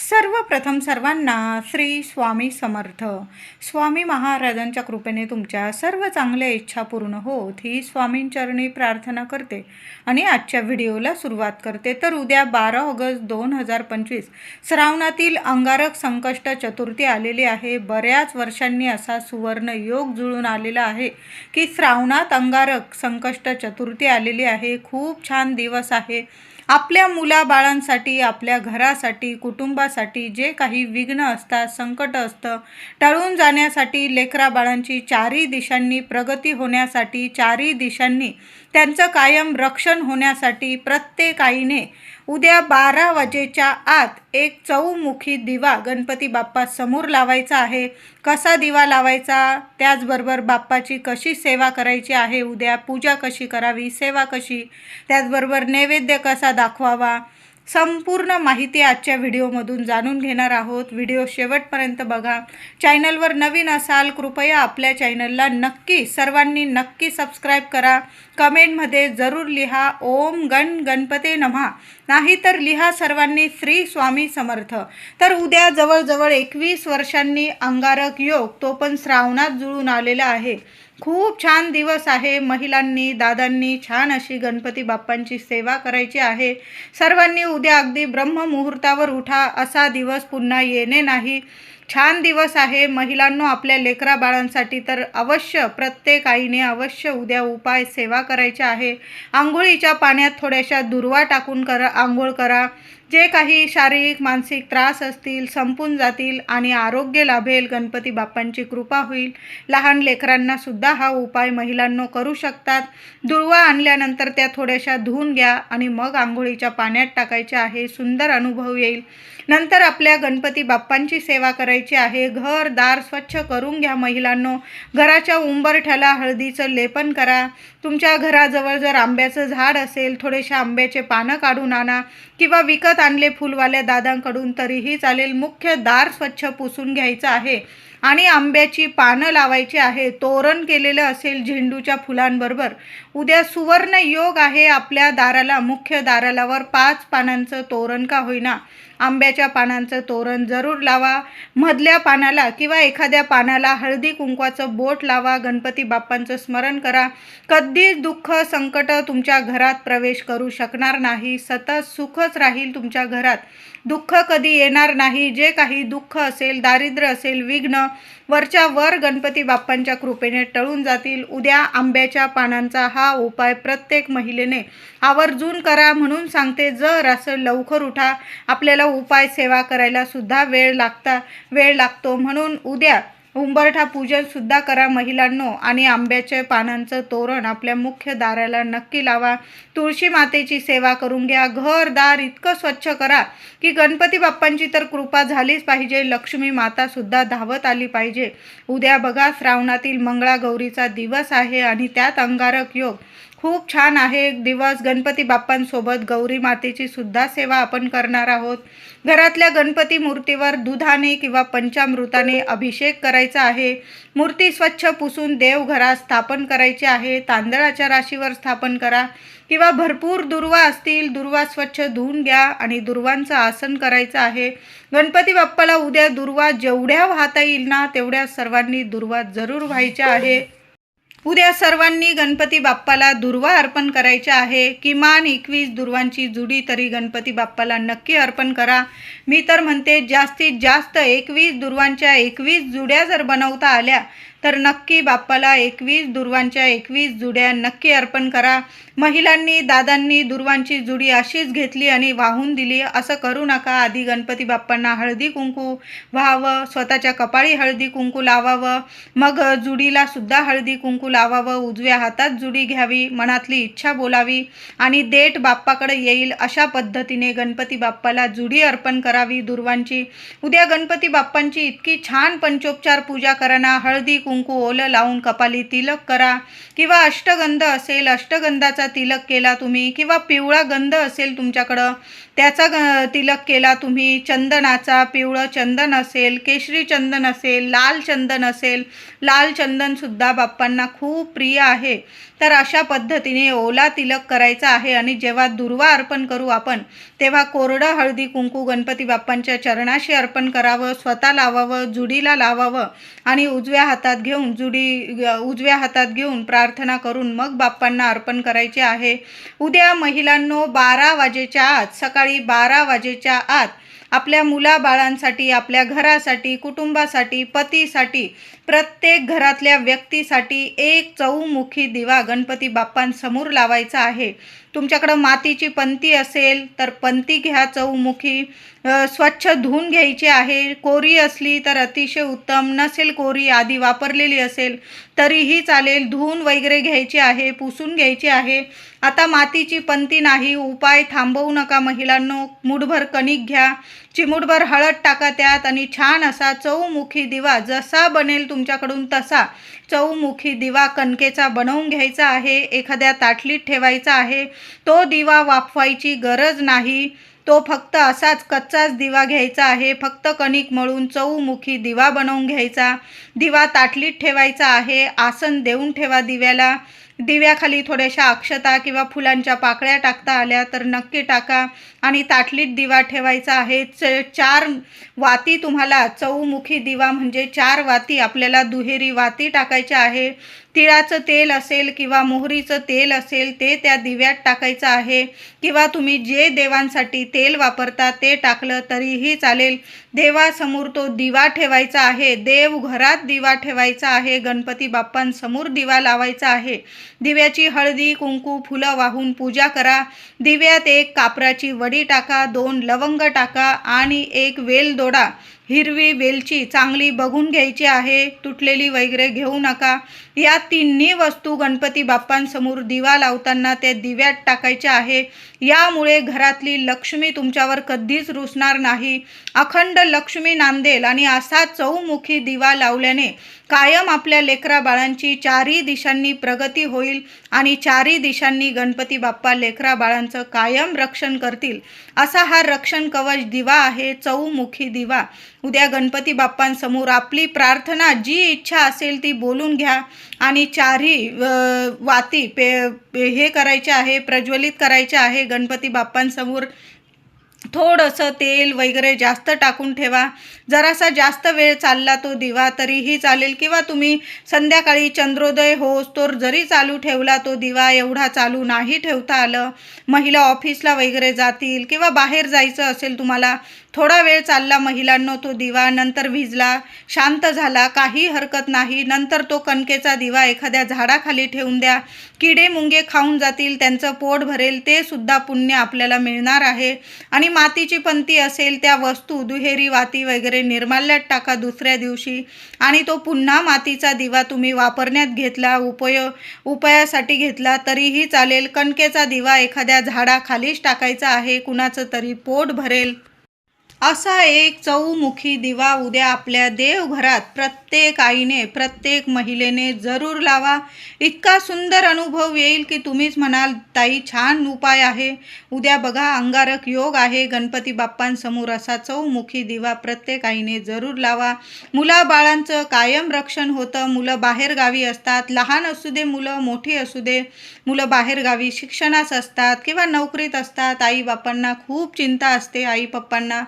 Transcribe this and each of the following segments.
सर्वप्रथम सर्वांना श्री स्वामी समर्थ. स्वामी महाराजांच्या कृपेने तुमच्या सर्व चांगल्या इच्छा पूर्ण होत ही स्वामींचरणी प्रार्थना करते आणि आजच्या व्हिडिओला सुरुवात करते. तर उद्या बारा ऑगस्ट दोन हजार पंचवीस श्रावणातील अंगारक संकष्ट चतुर्थी आलेली आहे. बऱ्याच वर्षांनी असा सुवर्ण योग जुळून आलेला आहे की श्रावणात अंगारक संकष्ट चतुर्थी आलेली आहे. खूप छान दिवस आहे. आपल्या मुलाबाळांसाठी आपल्या घरासाठी कुटुंबासाठी जे काही विघ्न असतात संकट असतं टळून जाण्यासाठी लेकराबाळांची चारही दिशांनी प्रगती होण्यासाठी चारही दिशांनी त्यांचं कायम रक्षण होण्यासाठी प्रत्येक आईने उद्या बारा वाजेच्या आत एक चौमुखी दिवा गणपती बाप्पा समोर लावायचा आहे. कसा दिवा लावायचा? त्याचबरोबर बाप्पाची कशी सेवा करायची आहे? उद्या पूजा कशी करावी? सेवा कशी? त्याचबरोबर नैवेद्य कसा दाखवावा? संपूर्ण माहिती आजच्या व्हिडिओमधून जाणून घेणार आहोत. व्हिडिओ शेवटपर्यंत बघा. चॅनलवर नवीन असाल कृपया आपल्या चॅनलला नक्की सर्वांनी नक्की सबस्क्राईब करा. कमेंटमध्ये जरूर लिहा ओम गण गणपते नम्हा नाहीतर लिहा सर्वांनी श्री स्वामी समर्थ. तर उद्या जवळजवळ एकवीस वर्षांनी अंगारक योग तो पण श्रावणात जुळून आलेला आहे. खूप छान दिवस आहे. महिलांनी दादांनी छान अशी गणपती बाप्पांची सेवा करायची आहे. सर्वांनी उद्या अगदी ब्रह्ममुहूर्तावर उठा. असा दिवस पुन्हा येणे नाही. छान दिवस आहे. महिलांनो आपल्या लेकरा बाळांसाठी तर अवश्य प्रत्येक आईने अवश्य उद्या उपाय सेवा करायच्या आहे. आंघोळीच्या पाण्यात थोड्याशा दुर्वा टाकून करा आंघोळ करा. जे काही शारीरिक मानसिक त्रास असतील संपून जातील आणि आरोग्य लाभेल गणपती बाप्पांची कृपा होईल. लहान लेकरांना सुद्धा हा उपाय महिलांनो करू शकतात. दुर्वा आणल्यानंतर त्या थोड्याशा धुवून घ्या आणि मग आंघोळीच्या पाण्यात टाकायच्या आहे. सुंदर अनुभव येईल. नंतर आपल्या गणपती बाप्पांची सेवा करायची आहे. घर दार स्वच्छ करून घ्या महिलांनो. घराच्या उंबरठ्याला हळदीचं लेपन करा. तुमच्या घराजवळ जर आंब्याचं झाड असेल थोडेसे आंब्याचे पानं काढून आणा किंवा विकत आणले फुलवाल्या दादांकडून तरीही चालेल. मुख्य दार स्वच्छ पुसून घ्यायचं आहे. आणि आंब्याची पानं लावायची आहे. तोरण केलेलं असेल झेंडूच्या फुलांबरोबर. उद्या सुवर्ण योग आहे आपल्या दाराला. मुख्य दारालावर पाच पानांचं तोरण का होईना. आंब्याच्या पानांचं तोरण जरूर लावा. मधल्या पानाला किंवा एखाद्या पानाला हळदी कुंकवाचं बोट लावा. गणपती बाप्पांचं स्मरण करा. कधीच दुःख संकट तुमच्या घरात प्रवेश करू शकणार नाही. सतत सुखच राहील तुमच्या घरात. दुःख कधी येणार नाही. जे काही दुःख असेल दारिद्र्य असेल विघ्न वरच्या वर गणपती बाप्पांच्या कृपेने टळून जातील. उद्या आंब्याच्या पानांचा हा उपाय प्रत्येक महिलेने आवर्जून करा म्हणून सांगते. जर असं लवकर उठा आपल्याला उपाय सेवा करायला सुद्धा वेळ लागता वेळ लागतो म्हणून उद्या उंबरठा पूजन सुद्धा करा महिलांनो. आणि आंब्याच्या पानांचं तोरण आपल्या मुख्य दाराला नक्की लावा. तुळशी मातेची सेवा करून घ्या. घर दार इतकं स्वच्छ करा की गणपती बाप्पांची तर कृपा झालीच पाहिजे. लक्ष्मी माता सुद्धा धावत आली पाहिजे. उद्या बघा श्रावणातील मंगळागौरीचा दिवस आहे आणि त्यात अंगारक योग. खूप छान आहे. एक दिवस गणपती बाप्पांसोबत गौरी मातेची सुद्धा सेवा आपण करणार आहोत. घरातल्या गणपती मूर्तीवर दुधाने किंवा पंचामृताने अभिषेक करायचा आहे. मूर्ती स्वच्छ पुसून देवघरात स्थापन करायची आहे. तांदळाच्या राशीवर स्थापन करा. किंवा भरपूर दुर्वा असतील दुर्वा स्वच्छ धुवून घ्या आणि दुर्वांचं आसन करायचं आहे. गणपती बाप्पाला उद्या दुर्वा जेवढ्या वाहता येईल ना तेवढ्या सर्वांनी दुर्वा जरूर व्हायच्या आहे. उद्या सर्वांनी गणपती बाप्पाला दुर्वा अर्पण करायच्या आहे. किमान एकवीस दुर्वांची जुडी तरी गणपती बाप्पाला नक्की अर्पण करा. मी तर म्हणते जास्तीत जास्त एकवीस दुर्वांच्या एकवीस जुड्या जर बनवता आल्या तर नक्की बाप्पाला एकवीस दुर्वांच्या एकवीस जुड्या नक्की अर्पण करा. महिलांनी दादांनी दुर्वांची जुडी अशीच घेतली आणि वाहून दिली. असं करू नका. आधी गणपती बाप्पांना हळदी कुंकू व्हावं. स्वतःच्या कपाळी हळदी कुंकू लावावं. मग जुडीला सुद्धा हळदी कुंकू लावावं. उजव्या हातात जुडी घ्यावी. मनातली इच्छा बोलावी. आणि देठ बाप्पाकडे येईल अशा पद्धतीने गणपती बाप्पाला जुडी अर्पण करावी दुर्वांची. उद्या गणपती बाप्पांची इतकी छान पंचोपचार पूजा करा ना हळदी कुंकू ओलं लावून कपाली तिलक करा. किंवा अष्टगंध असेल अष्टगंधाचा तिलक केला तुम्ही किंवा पिवळा गंध असेल तुमच्याकडं त्याचा ग तिलक केला तुम्ही चंदनाचा पिवळं चंदन असेल केशरी चंदन असेल लाल चंदन असेल लाल चंदनसुद्धा बाप्पांना खूप प्रिय आहे. तर अशा पद्धतीने ओला तिलक करायचा आहे आणि जेव्हा दुर्वा अर्पण करू आपण तेव्हा कोरडं हळदी कुंकू गणपती बाप्पांच्या चरणाशी अर्पण करावं स्वतः लावावं जुडीला लावावं आणि उजव्या हातात घेऊन जुडी उजव्या हातात घेऊन प्रार्थना करून मग बाप्पांना अर्पण करायचे आहे. उद्या महिलांनो बारा वाजेच्या आत सकाळी बारा वाजेच्या आत आपल्या मुलाबाळांसाठी आपल्या घरासाठी कुटुंबासाठी पतीसाठी प्रत्येक घरातल्या व्यक्तीसाठी एक चौमुखी दिवा गणपती बाप्पांसमोर लावायचा आहे. तुमच्याकडं मातीची पंती असेल तर पंती घ्या चौमुखी. स्वच्छ धुवून घ्यायची आहे. कोरी असली तर अतिशय उत्तम. नसेल कोरी आधी वापरलेली असेल तरीही चालेल. धुवून वगैरे घ्यायची आहे पुसून घ्यायची आहे. आता मातीची पंती नाही. उपाय थांबवू नका महिलांनो. मुठभर कणिक घ्या. चिमुटभर हळद टाका त्यात आणि छान असा चौमुखी दिवा जसा बनेल तुमच्याकडून तसा चौमुखी दिवा कणकेचा बनवून घ्यायचा आहे एखाद्या ताटलीत ठेवायचा आहे. तो दिवा वाफवायची गरज नाही. तो फक्त असाच कच्चाच दिवा घ्यायचा आहे. फक्त कणिक मळून चौमुखी दिवा बनवून घ्यायचा. दिवा ताटलीत ठेवायचा आहे. आसन देऊन ठेवा दिव्याला. दिव्याखाली थोड्याशा अक्षता किंवा फुलांच्या पाकळ्या टाकता आल्या तर नक्की टाका. आणि ताटलीत दिवा ठेवायचा आहे. च चार वाती तुम्हाला चौमुखी दिवा म्हणजे चार वाती आपल्याला दुहेरी वाती टाकायच्या आहे. तिळाचं तेल असेल किंवा मोहरीचं तेल असेल ते त्या दिव्यात टाकायचं आहे. किंवा तुम्ही जे देवांसाठी तेल वापरता ते टाकलं तरीही चालेल. देवासमोर तो दिवा ठेवायचा आहे. देव घरात दिवा ठेवायचा आहे. गणपती बाप्पांसमोर दिवा लावायचा आहे. दिव्याची हळदी कुंकू फुलं वाहून पूजा करा. दिव्यात एक कापराची वडी टाका दोन लवंग टाका आणि एक वेल दोडा. हिरवी वेलची चांगली बघून घ्यायची आहे. तुटलेली वगैरे घेऊ नका. या तिन्ही वस्तू गणपती बाप्पांसमोर दिवा लावताना त्या दिव्यात टाकायच्या आहे. यामुळे घरातली लक्ष्मी तुमच्यावर कधीच रुसणार नाही. अखंड लक्ष्मी नांदेल आणि असा चौमुखी दिवा लावल्याने कायम आपल्या लेकरा बाळांची चारही दिशांनी प्रगती होईल आणि चारही दिशांनी गणपती बाप्पा लेकरा बाळांचं कायम रक्षण करतील. असा हा रक्षण कवच दिवा आहे चौमुखी दिवा. उद्या गणपती बाप्पांसमोर आपली प्रार्थना जी इच्छा असेल ती बोलून घ्या. आणि चारही वाती पे पे- हे करायचे आहे प्रज्वलित करायचे आहे गणपती बाप्पांसमोर थोडंसं तेल वगैरे जास्त टाकून ठेवा. जरासा जास्त वेळ चालला तो दिवा तरीही चालेल किंवा तुम्ही संध्याकाळी चंद्रोदय होस तोर जरी चालू ठेवला तो दिवा एवढा चालू नाही ठेवता आलं. महिला ऑफिसला वगैरे जातील किंवा बाहेर जायचं असेल तुम्हाला थोडा वेळ चालला महिलांनो तो दिवा नंतर भिजला शांत झाला काही हरकत नाही. नंतर तो कणकेचा दिवा एखाद्या झाडाखाली ठेवून द्या. किडे मुंगे खाऊन जातील त्यांचं पोट भरेल ते सुद्धा पुण्य आपल्याला मिळणार आहे. आणि मातीची पंती असेल त्या वस्तू दुहेरी वाती वगैरे निर्माल्यात टाका दुसऱ्या दिवशी. आणि तो पुन्हा मातीचा दिवा तुम्ही वापरण्यात घेतला उपयोग उपायासाठी घेतला तरीही चालेल. कणकेचा दिवा एखाद्या झाडाखालीच टाकायचा आहे कुणाचं तरी पोट भरेल. असा एक चौमुखी दिवा उद्या आपल्या देवघरात प्रत्येक आईने प्रत्येक महिलेने जरूर लावा. इतका सुंदर अनुभव येईल की तुम्हीच म्हणाल ताई छान उपाय आहे. उद्या बघा अंगारक योग आहे. गणपती बाप्पांसमोर असा चौमुखी दिवा प्रत्येक आईने जरूर लावा. मुलाबाळांचं कायम रक्षण होतं. मुलं बाहेरगावी असतात. लहान असू दे मुलं मोठी असू दे. मुलं बाहेरगावी शिक्षणास असतात किंवा नोकरीत असतात. आई बापांना खूप चिंता असते. आई पप्पांना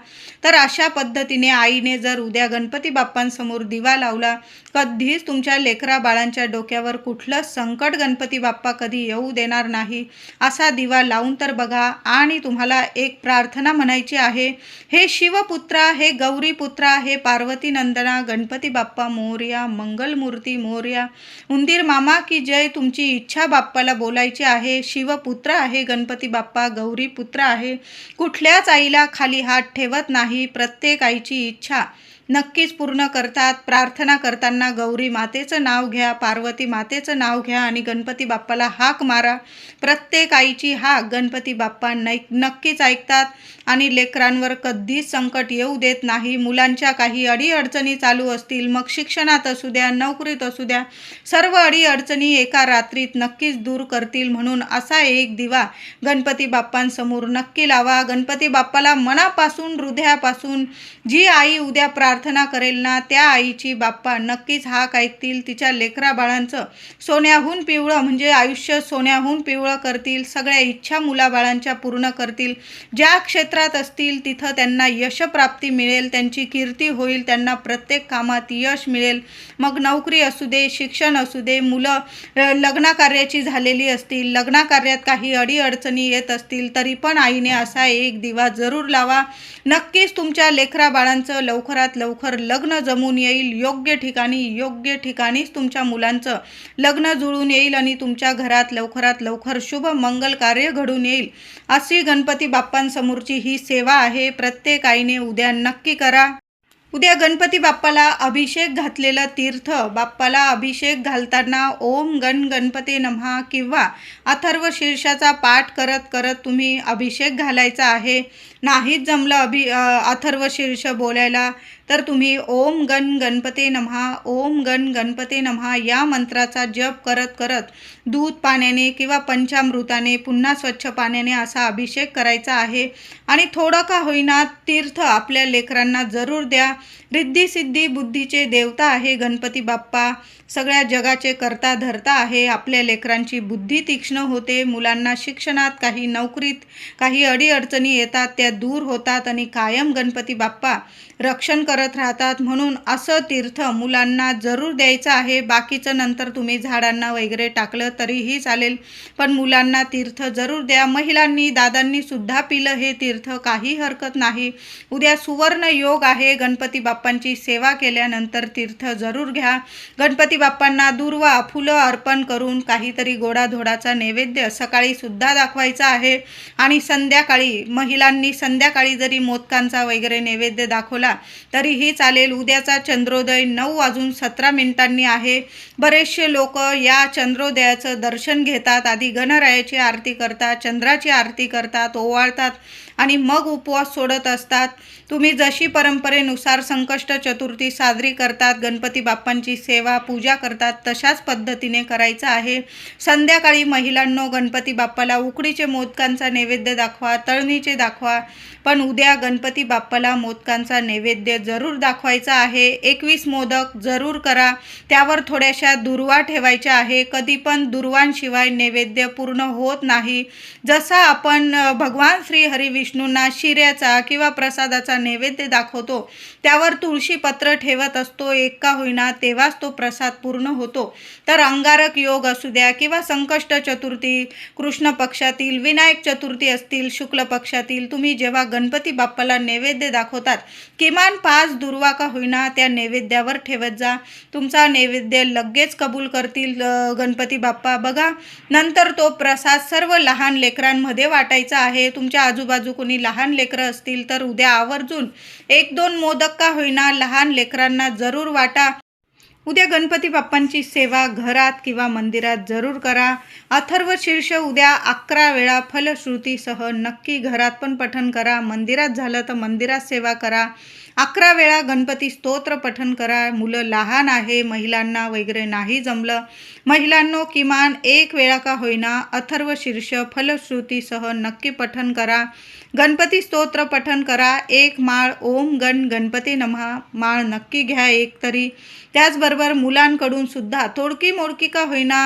तर अशा पद्धतीने आईने जर उद्या गणपती बाप्पांसमोर दिवा लावला कधीच तुमच्या लेकरा बाळांच्या डोक्यावर कुठलं संकट गणपती बाप्पा कधी येऊ देणार नाही. असा दिवा लावून तर बघा आणि तुम्हाला एक प्रार्थना म्हणायची आहे हे शिवपुत्रा हे गौरीपुत्रा हे पार्वती नंदना गणपती बाप्पा मोर्या मंगलमूर्ती मोर्या उंदीर मामा की जय तुमची इच्छा बाप्पाला बोलायची आहे शिवपुत्र आहे गणपती बाप्पा गौरीपुत्र आहे कुठल्याच आईला खाली हात ठेवत नाही प्रत्येक आईची इच्छा नक्कीच पूर्ण करतात. प्रार्थना करताना गौरी मातेचं नाव घ्या पार्वती मातेचं नाव घ्या आणि गणपती बाप्पाला हाक मारा. प्रत्येक आईची हाक गणपती बाप्पा नै नक्कीच ऐकतात आणि लेकरांवर कधीच संकट येऊ देत नाही. मुलांच्या काही अडीअडचणी चालू असतील मग शिक्षणात असू द्या नोकरीत असू द्या सर्व अडीअडचणी एका रात्रीत नक्कीच दूर करतील म्हणून असा एक दिवा गणपती बाप्पांसमोर नक्की लावा. गणपती बाप्पाला मनापासून हृदयापासून जी आई उद्या प्रार्थना करेल ना त्या आईची बाप्पा नक्कीच हाक ऐकतील तिच्या लेकरा बाळांचं. सोन्याहून पिवळं म्हणजे आयुष्य सोन्याहून पिवळं करतील सगळ्या इच्छा मुलाबाळांच्या पूर्ण करतील. ज्या क्षेत्रात असतील तिथं त्यांना यशप्राप्ती मिळेल त्यांची कीर्ती होईल त्यांना प्रत्येक कामात यश मिळेल. मग नोकरी असू दे शिक्षण असू दे मुलं लग्नकार्याची झालेली असतील लग्नकार्यात काही अडीअडचणी येत असतील तरी पण आईने असा एक दिवा जरूर लावा. नक्कीच तुमच्या लेकरा बाळांचं लवकरात लवकर लग्न जमून येईल. योग्य ठिकाणी योग्य ठिकाणीच तुमच्या मुलांचं लग्न जुळून येईल आणि तुमच्या घरात लवकरात लवकर शुभ मंगल कार्य घडून येईल. अशी गणपती बाप्पांसमोरची ही सेवा आहे. प्रत्येक आईने उद्या नक्की करा. उद्या गणपती बाप्पाला अभिषेक घातलेलं तीर्थ बाप्पाला अभिषेक घालताना ओम गण गणपती नमहा किंवा अथर्व शीर्षाचा पाठ करत करत तुम्ही अभिषेक घालायचा आहे. नाहीच जमलं अभि अथर्व शीर्ष बोलायला. तर तुम्ही ओम गण गणपती नमहा ओम गण गणपती नमहा या मंत्राचा जप करत करत दूध पाण्याने किंवा पंचामृताने पुन्हा स्वच्छ पाण्याने असा अभिषेक करायचा आहे. आणि थोडं का होईना तीर्थ आपल्या लेकरांना जरूर द्या. रिद्धी सिद्धी बुद्धीचे देवता आहे गणपती बाप्पा. सगळ्या जगाचे करता धरता आहे आपल्या लेकरांची बुद्धी तीक्ष्ण होते मुलांना शिक्षणात काही नोकरीत काही अडीअडचणी येतात त्या दूर होतात आणि कायम गणपती बाप्पा रक्षण करत राहतात. म्हणून असं तीर्थ मुलांना जरूर द्यायचं आहे. बाकीचं नंतर तुम्ही झाडांना वगैरे टाकलं तरीही चालेल. पण मुलांना तीर्थ जरूर द्या. महिलांनी दादांनी सुद्धा पिलं हे तीर्थ काही हरकत नाही. उद्या सुवर्ण योग आहे. गणपती बाप्पांची सेवा केल्यानंतर तीर्थ जरूर घ्या. गणपती बाप्पांना दुर्वा फुलं अर्पण करून काहीतरी गोडाधोडाचा नैवेद्य सकाळी सुद्धा दाखवायचा आहे. आणि संध्याकाळी महिलांनी संध्याकाळी जरी मोदकांचा वगैरे नैवेद्य दाखवला तरीही चालेल. उद्याचा चंद्रोदय नऊ वाजून सतरा मिनिटांनी आहे. बरेचसे लोक या चंद्रोदयाचं दर्शन घेतात. आधी गणरायाची आरती करतात चंद्राची आरती करतात ओवाळतात. आणि मग उपवास सोडत असतात. तुम्ही जशी परंपरेनुसार संकष्ट चतुर्थी साजरी करतात गणपती बाप्पांची सेवा पूजा करतात तशाच पद्धतीने करायचं आहे. संध्याकाळी महिलांनो गणपती बाप्पाला उकडीचे मोदकांचा नैवेद्य दाखवा तळणीचे दाखवा. पण उद्या गणपती बाप्पाला मोदकांचा नैवेद्य जरूर दाखवायचा आहे. एकवीस मोदक जरूर करा. त्यावर थोड्याशा दुर्वा ठेवायच्या आहे. कधी पण दुर्वांशिवाय नैवेद्य पूर्ण होत नाही. जसा आपण भगवान श्री हरी विष्णूंना शिऱ्याचा किंवा प्रसादाचा नैवेद्य दाखवतो. त्यावर तुळशी पत्र ठेवत असतो. एक का होईना तेव्हाच तो प्रसाद पूर्ण होतो. तर अंगारक योग असू द्या किंवा संकष्ट चतुर्थी कृष्ण पक्षातील विनायक चतुर्थी असतील शुक्ल पक्षातील तुम्ही जेव्हा गणपती बाप्पाला नैवेद्य दाखवतात किमान पाच दुर्वा का होईना त्या नैवेद्यावर ठेवत जा. तुमचा नैवेद्य लगेच कबूल करतील गणपती बाप्पा. बघा नंतर तो प्रसाद सर्व लहान लेकरांमध्ये वाटायचा आहे. तुमच्या आजूबाजू कोणी लहान लेकरं असतील तर उद्या आवर्जून एक दोन मोदक का होईना लहान लेकरांना जरूर वाटा. उद्या गणपती बाप्पांची सेवा घरात किंवा मंदिरात जरूर करा. अथर्व शीर्ष उद्या अकरा वेळा फलश्रुतीसह नक्की घरात पण पठन करा. मंदिरात झालं तर मंदिरात सेवा करा. अकरा वेळा गणपती स्तोत्र पठन करा. मुलं लहान आहे महिलांना वगैरे नाही जमलं. महिलांनो किमान एक वेळा का होईना अथर्व शीर्ष फलश्रुतीसह नक्की पठन करा. गणपती स्तोत्र पठन करा. एक माळ ओम गण गणपती नमहा. माळ नक्की घ्या एक तरी. त्याचबरोबर मुलांकडून सुद्धा थोडकी मोडकी का होईना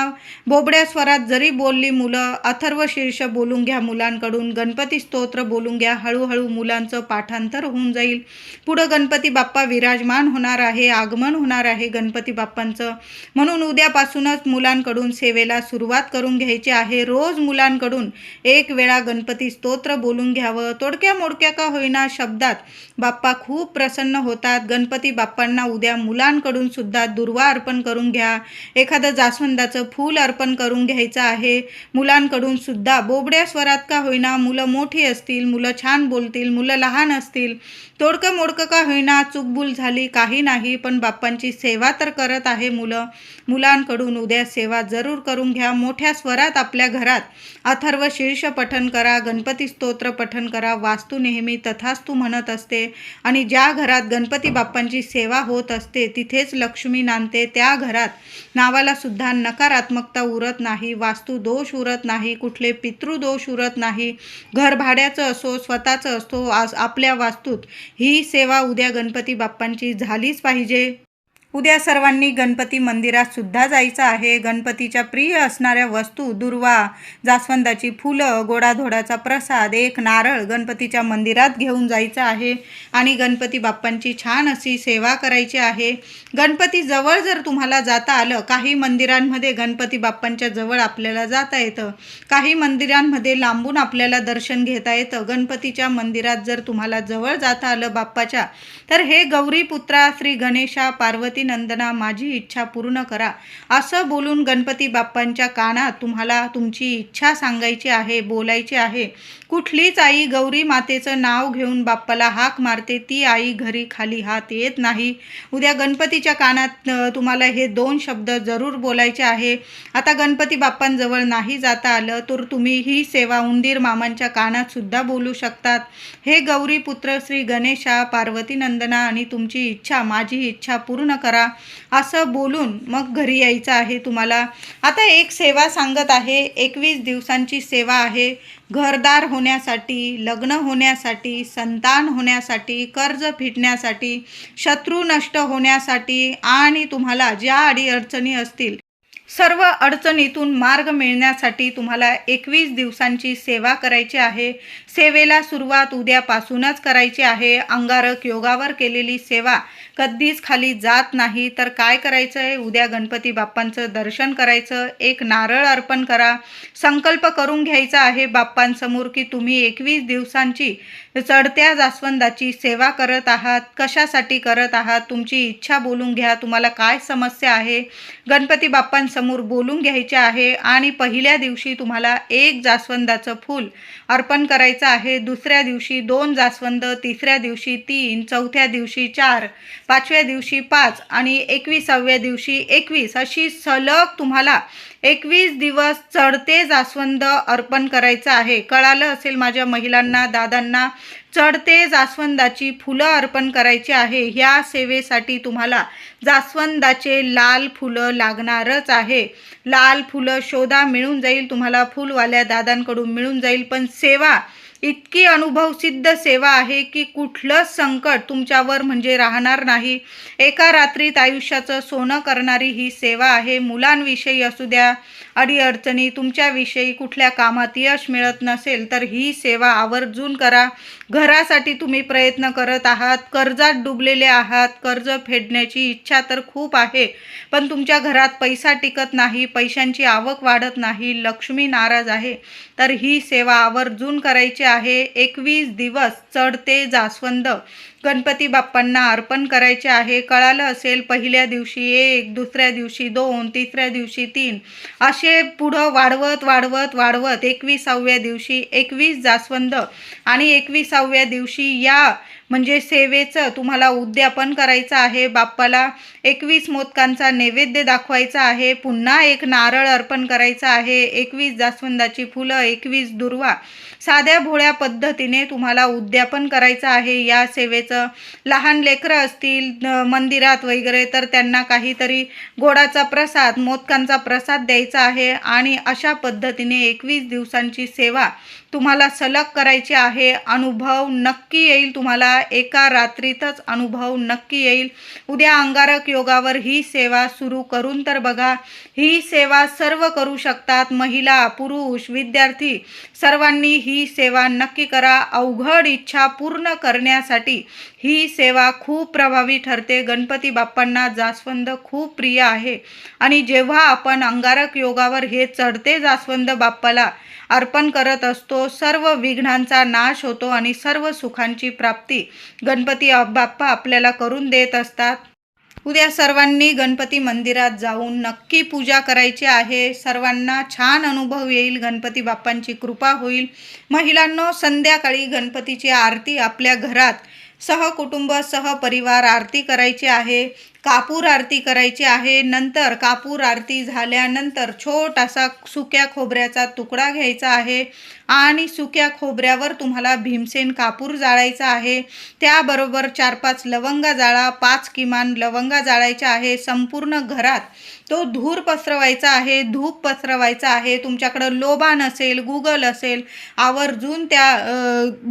बोबड्या स्वरात जरी बोलली मुलं अथर्व शीर्ष बोलून घ्या मुलांकडून गणपती स्तोत्र बोलून घ्या हळूहळू मुलांचं पाठांतर होऊन जाईल. पुढं गणपती बाप्पा विराजमान होणार आहे आगमन होणार आहे गणपती बाप्पांचं. म्हणून उद्यापासूनच मुलांकडून सेवेला सुरुवात करून घ्यायची आहे. रोज मुलांकडून एक वेळा गणपती स्तोत्र बोलून घ्यावं. तोडक्या मोडक्या का होईना शब्दात बाप्पा खूप प्रसन्न होतात. गणपती बाप्पांना उद्या मुलांकडून सुद्धा दुर्वा अर्पण करून घ्या. एखादं जास्वंदाचं फूल अर्पण करून घ्यायचं आहे. मुलांकडून सुद्धा बोबड्या स्वरात का होईना मुलं मोठी असतील मुलं छान बोलतील मुलं लहान असतील तोडकं मोडकं का होईना चुकबुल झाली काही नाही पण बाप्पांची सेवा तर करत आहे मुलं. मुलांकडून उद्या सेवा जरूर करून घ्या. मोठ्या स्वरात आपल्या घरात अथर्व शीर्ष पठन करा गणपती स्तोत्र पठन करा. वास्तू नेहमी तथास्तू म्हणत असते. आणि ज्या घरात गणपती बाप्पांची सेवा होत असते तिथेच लक्ष्मी नांदते. त्या घरात नावाला सुद्धा नकारात्मकता उरत नाही वास्तू दोष उरत नाही कुठले पितृदोष उरत नाही. घर भाड्याचं असो स्वतःचं असो आस आपल्या वास्तूत ही सेवा उद्या गणपती बाप्पांची झालीच पाहिजे. उद्या सर्वांनी गणपती मंदिरात सुद्धा जायचं आहे. गणपतीच्या प्रिय असणाऱ्या वस्तू दुर्वा जास्वंदाची फुलं गोडाधोडाचा प्रसाद एक नारळ गणपतीच्या मंदिरात घेऊन जायचं आहे आणि गणपती बाप्पांची छान अशी सेवा करायची आहे. गणपती जवळ जर तुम्हाला जाता आलं काही मंदिरांमध्ये गणपती बाप्पांच्या जवळ आपल्याला जाता येतं. काही मंदिरांमध्ये लांबून आपल्याला दर्शन घेता येतं. गणपतीच्या मंदिरात जर तुम्हाला जवळ जाता आलं बाप्पाच्या तर हे गौरी पुत्रा श्री गणेशा पार्वती नंदना माझी इच्छा पूर्ण करा. असं बोलून गणपती बाप्पांच्या कानात तुम्हाला तुमची इच्छा सांगायची आहे बोलायची आहे. कुठलीच आई गौरी मातेचं नाव घेऊन बाप्पाला हाक मारते ती आई घरी खाली हात येत नाही. उद्या गणपतीच्या कानात तुम्हाला हे दोन शब्द जरूर बोलायचे आहे. आता गणपती बाप्पांजवळ नाही जाता आलं तर तुम्ही ही सेवा उंदीर मामांच्या कानात सुद्धा बोलू शकतात. हे गौरी पुत्र श्री गणेशा पार्वती नंदना आणि तुमची इच्छा माझी इच्छा पूर्ण करा. असं बोलून मग घरी यायचं आहे तुम्हाला. आता एक सेवा सांगत आहे एकवीस दिवसांची सेवा आहे. घरदार होण्यासाठी लग्न होण्यासाठी संतान होण्यासाठी कर्ज फिटण्यासाठी शत्रू नष्ट होण्यासाठी आणि तुम्हाला ज्या अडीअडचणी असतील सर्व अडचणीतून मार्ग मिळण्यासाठी तुम्हाला एकवीस दिवसांची सेवा करायची आहे. सेवेला सुरुवात उद्यापासूनच करायची आहे. अंगारक योगावर केलेली सेवा कधीच खाली जात नाही. तर काय करायचं आहे उद्या गणपती बाप्पांचं दर्शन करायचं. एक नारळ अर्पण करा. संकल्प करून घ्यायचा आहे बाप्पांसमोर की तुम्ही एकवीस दिवसांची चढत्या जास्वंदाची सेवा करत आहात. कशासाठी करत आहात? तुमची इच्छा बोलून घ्या. तुम्हाला काय समस्या आहे? गणपती बाप्पांसमोर बोलून घ्यायचे आहे. आणि पहिल्या दिवशी तुम्हाला एक जास्वंदाचं फूल अर्पण करायचं आहे. दुसऱ्या दिवशी दोन जास्वंद तिसऱ्या दिवशी तीन चौथ्या दिवशी चार पाचव्या दिवशी पाच आणि एकविसाव्या दिवशी एकवीस अशी सलग तुम्हाला एकवीस दिवस चढते जास्वंद अर्पण करायचं आहे. कळालं असेल माझ्या महिलांना दादांना चढते जास्वंदाची फुलं अर्पण करायची आहे. ह्या सेवेसाठी तुम्हाला जास्वंदाचे लाल फुलं लागणारच आहे. लाल फुलं शोधा मिळून जाईल तुम्हाला फुलवाल्या दादांकडून मिळून जाईल. पण सेवा इतकी अनुभवसिद्ध सेवा आहे की कुठलंच संकट तुमच्यावर म्हणजे राहणार नाही. एका रात्रीत आयुष्याचं सोनं करणारी ही सेवा आहे. मुलांविषयी असू द्या अडीअडचणी तुमच्याविषयी कुठल्या कामात यश मिळत नसेल तर ही सेवा आवर्जून करा. घरासाठी तुम्ही प्रयत्न करत आहात कर्जात डुबलेले आहात कर्ज फेडण्याची इच्छा तर खूप आहे पण तुमच्या घरात पैसा टिकत नाही पैशांची आवक वाढत नाही लक्ष्मी नाराज आहे. तर ही सेवा आवर्जून करायची आहे. एकवीस दिवस चढते जास्वंद. गणपती बाप्पांना अर्पण करायचे आहे. कळालं असेल पहिल्या दिवशी एक दुसऱ्या दिवशी दोन तिसऱ्या दिवशी तीन. असे पुढं वाढवत वाढवत वाढवत एकविसाव्या दिवशी एकवीस जास्वंद आणि एकविसाव्या दिवशी या म्हणजे सेवेचं तुम्हाला उद्यापन करायचं आहे. बाप्पाला एकवीस मोदकांचा नैवेद्य दाखवायचा आहे. पुन्हा एक नारळ अर्पण करायचा आहे. एकवीस जास्वंदाची फुलं एकवीस दुर्वा साध्या भोळ्या पद्धतीने तुम्हाला उद्यापन करायचं आहे. या सेवेचं लहान लेकरं असतील मंदिरात वगैरे तर त्यांना काहीतरी गोडाचा प्रसाद मोदकांचा प्रसाद द्यायचा आहे. आणि अशा पद्धतीने एकवीस दिवसांची सेवा तुम्हाला सलग करायची आहे. अनुभव नक्की येईल तुम्हाला. एका रात्रीतच अनुभव नक्की येईल. उद्या अंगारक योगावर ही सेवा सुरू करून तर बघा. ही सेवा सर्व करू शकतात महिला पुरुष विद्यार्थी. सर्वांनी ही सेवा नक्की करा. अवघड इच्छा पूर्ण करण्यासाठी ही सेवा खूप प्रभावी ठरते. गणपती बाप्पांना जास्वंद खूप प्रिय आहे. आणि जेव्हा आपण अंगारक योगावर हे चढते जास्वंद बाप्पाला अर्पण करत असतो. सर्व विघ्नांचा नाश होतो आणि सर्व सुखांची प्राप्ती गणपती बाप्पा आपल्याला करून देत असतात. उद्या सर्वांनी गणपती मंदिरात जाऊन नक्की पूजा करायची आहे. सर्वांना छान अनुभव येईल. गणपती बाप्पांची कृपा होईल. महिलांनो संध्याकाळी गणपतीची आरती आपल्या घरात सहकुटुंब सहपरिवार आरती करायची आहे. कापूर आरती करायची आहे. नंतर कापूर आरती झाल्यानंतर छोटासा सुक्या खोबऱ्याचा तुकडा घ्यायचा आहे आणि सुक्या खोबऱ्यावर तुम्हाला भीमसेन कापूर जाळायचा आहे. त्याबरोबर चार पाच लवंगा जाळा पाच किमान लवंगा जाळायच्या आहे. संपूर्ण घरात तो धूर पसरवायचा आहे. धूप पसरवायचा आहे. तुमच्याकडं लोबान असेल गुगल असेल आवर्जून त्या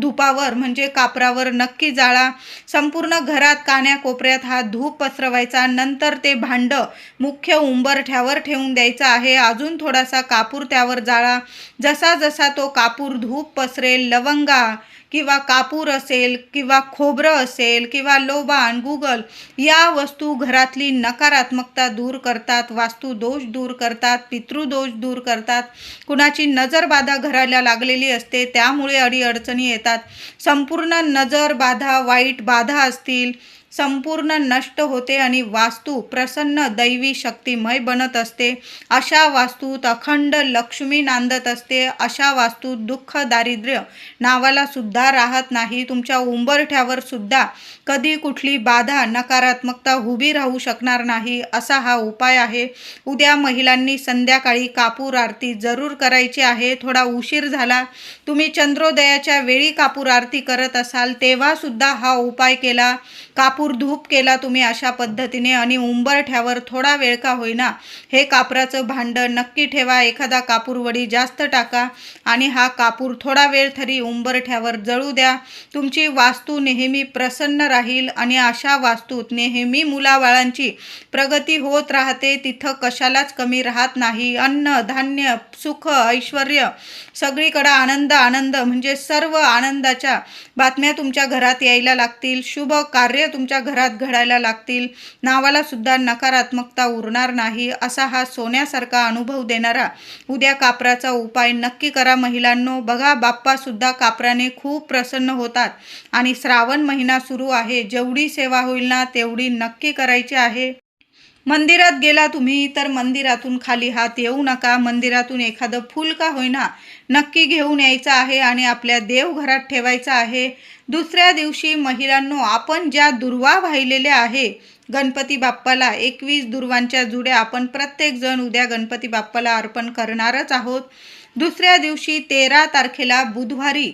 धुपावर म्हणजे कापरावर नक्की जाळा. संपूर्ण घरात कान्या कोपऱ्यात हा धूप पसरवायचा नंतर ते भांडं मुख्य उंबरठ्यावर ठेवून द्यायचं आहे. अजून थोडासा कापूर त्यावर जाळा. जसा जसा तो कापूर धूप पसरेल लवंगा किंवा कापूर असेल किंवा खोबरं असेल किंवा लोबान गुगल या वस्तू घरातली नकारात्मकता दूर करतात वास्तू दोष दूर करतात पितृदोष दूर करतात. कुणाची नजरबाधा घराला लागलेली असते त्यामुळे अडीअडचणी येतात. संपूर्ण नजर बाधा वाईट बाधा असतील. संपूर्ण नष्ट होते आणि वास्तू प्रसन्न दैवी शक्तिमय बनत असते. अशा वास्तूत अखंड लक्ष्मी नांदत असते. अशा वास्तूत दुःख दारिद्र्य नावाला सुद्धा राहत नाही. तुमच्या उंबरठ्यावर सुद्धा कधी कुठली बाधा नकारात्मकता उभी राहू शकणार नाही असा हा उपाय आहे. उद्या महिलांनी संध्याकाळी कापूर आरती जरूर करायची आहे. थोडा उशीर झाला. तुम्ही चंद्रोदयाच्या वेळी कापूर आरती करत असाल तेव्हा सुद्धा हा उपाय केला. कापूर धूप केला तुम्ही अशा पद्धतीने आणि उंबरठ्यावर थोडा वेळ का होईना हे कापराचं भांडं नक्की ठेवा. एखादा कापूर वडी जास्त टाका आणि हा कापूर थोडा वेळ तरी उंबरठ्यावर जळू द्या. तुमची वास्तू नेहमी प्रसन्न राहील आणि अशा वास्तूत नेहमी मुलाबाळांची प्रगती होत राहते. तिथं कशालाच कमी राहत नाही. अन्न धान्य सुख ऐश्वर सगळीकडं आनंद आनंद म्हणजे सर्व आनंदाच्या बातम्या तुमच्या घरात यायला लागतील. शुभ कार्य तुमच्या घरात घडायला लागतील. नावाला सुद्धा नकारात्मकता उरणार नाही. असा हा सोन्यासारखा अनुभव देणारा उद्या कापराचा उपाय नक्की करा महिलांनो. बघा बाप्पा सुद्धा कापराने खूप प्रसन्न होतात आणि श्रावण महिना सुरू आहे. जेवढी सेवा होईल ना तेवढी नक्की करायची आहे. मंदिरात गेला तुम्ही तर मंदिरातून खाली हात येऊ नका. मंदिरातून एखादं फूल का होईना नक्की घेऊन यायचं आहे आणि आपल्या देवघरात ठेवायचं आहे. दुसऱ्या दिवशी महिलांनो आपण ज्या दुर्वा वाहिलेल्या आहे गणपती बाप्पाला एकवीस दुर्वांच्या जुड्या आपण प्रत्येकजण उद्या गणपती बाप्पाला अर्पण करणारच आहोत. दुसऱ्या दिवशी तेरा तारखेला बुधवारी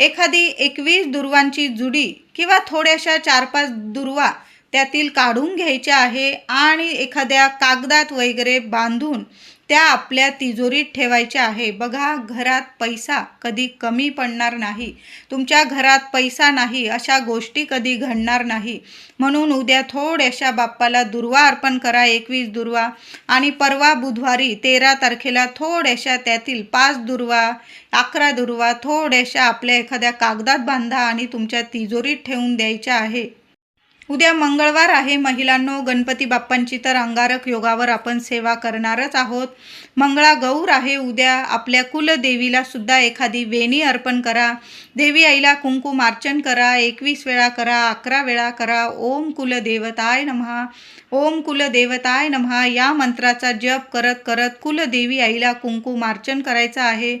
एखादी एकवीस दुर्वांची जुडी किंवा थोड्याशा चार पाच दुर्वा त्यातील काढून घ्यायच्या आहे आणि एखाद्या कागदात वगैरे बांधून त्या आपल्या तिजोरीत ठेवायच्या आहे. बघा घरात पैसा कधी कमी पडणार नाही. तुमच्या घरात पैसा नाही अशा गोष्टी कधी घडणार नाही. म्हणून उद्या थोड्याशा बाप्पाला दुर्वा अर्पण करा एकवीस दुर्वा. आणि परवा बुधवारी तेरा तारखेला थोड्याशा त्यातील पाच दुर्वा अकरा दुर्वा थोड्याशा आपल्या एखाद्या कागदात बांधा आणि तुमच्या तिजोरीत ठेवून द्यायच्या आहे. उद्या मंगळवार आहे. महिलांनो गणपती बाप्पांची तर अंगारक योगावर आपण सेवा करणारच आहोत. मंगळा गौर आहे. उद्या आपल्या कुलदेवीला सुद्धा एखादी वेणी अर्पण करा. देवी आईला कुंकुमार्चन करा. एकवीस वेळा करा अकरा वेळा करा. ओम कुलदेवताय नमहा ओम कुलदेवताय नमहा या मंत्राचा जप करत करत कुलदेवी आईला कुंकुमार्चन करायचं आहे.